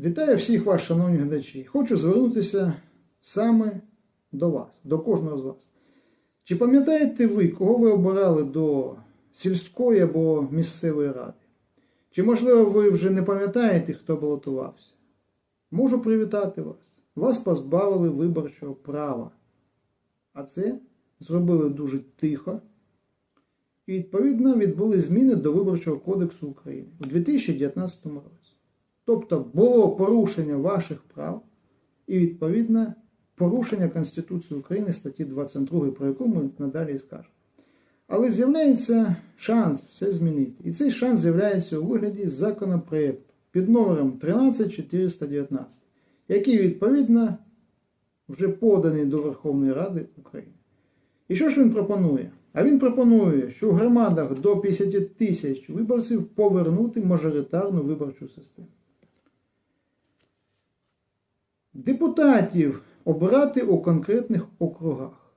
Вітаю всіх вас, шановні глядачі. Хочу звернутися саме до вас, до кожного з вас. Чи пам'ятаєте ви, кого ви обирали до сільської або місцевої ради? Чи, можливо, ви вже не пам'ятаєте, хто балотувався? Можу привітати вас. Вас позбавили виборчого права. А це зробили дуже тихо. І відповідно відбули зміни до Виборчого кодексу України у 2019 році. Тобто було порушення ваших прав і, відповідно, порушення Конституції України статті 22, про яку ми надалі скажемо. Але з'являється шанс все змінити. І цей шанс з'являється у вигляді законопроекту під номером 13419, який, відповідно, вже поданий до Верховної Ради України. І що ж він пропонує? А він пропонує, що в громадах до 50 тисяч виборців повернути мажоритарну виборчу систему. Депутатів обирати у конкретних округах.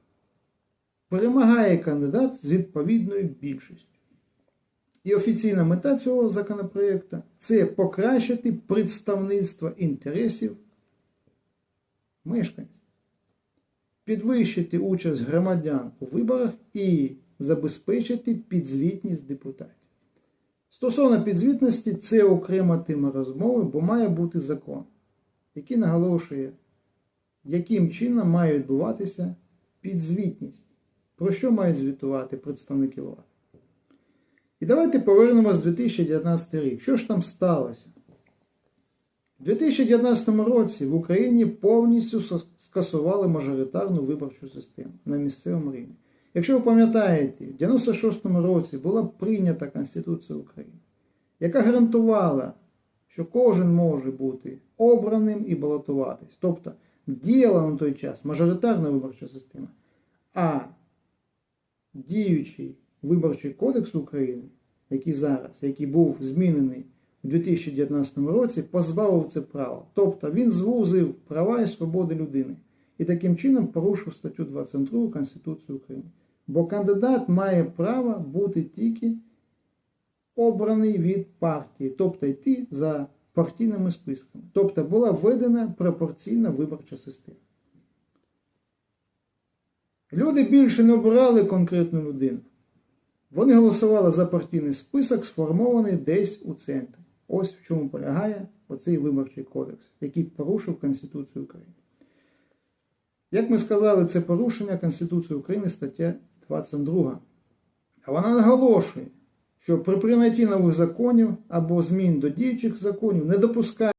Перемагає кандидат з відповідною більшістю. І офіційна мета цього законопроекту це покращити представництво інтересів мешканців, підвищити участь громадян у виборах і забезпечити підзвітність депутатів. Стосовно підзвітності, це окрема тема розмови, бо має бути закон який наголошує, яким чином має відбуватися підзвітність, про що мають звітувати представники влади. І давайте повернемось в 2019 рік. Що ж там сталося? У 2019 році в Україні повністю скасували мажоритарну виборчу систему на місцевому рівні. Якщо ви пам'ятаєте, в 96-му році була прийнята Конституція України, яка гарантувала що кожен може бути обраним і балотуватись. Тобто діяла на той час мажоритарна виборча система, а діючий виборчий кодекс України, який зараз, який був змінений у 2019 році, позбавив це право. Тобто він звузив права і свободи людини і таким чином порушив статтю 22 Конституції України. Бо кандидат має право бути тільки обраний від партії, тобто йти за партійними списками. Тобто була введена пропорційна виборча система. Люди більше не обирали конкретну людину. Вони голосували за партійний список, сформований десь у центрі. Ось в чому полягає оцей виборчий кодекс, який порушив Конституцію України. Як ми сказали, це порушення Конституції України стаття 22. А вона наголошує, що при прийнятті нових законів або змін до діючих законів не допускає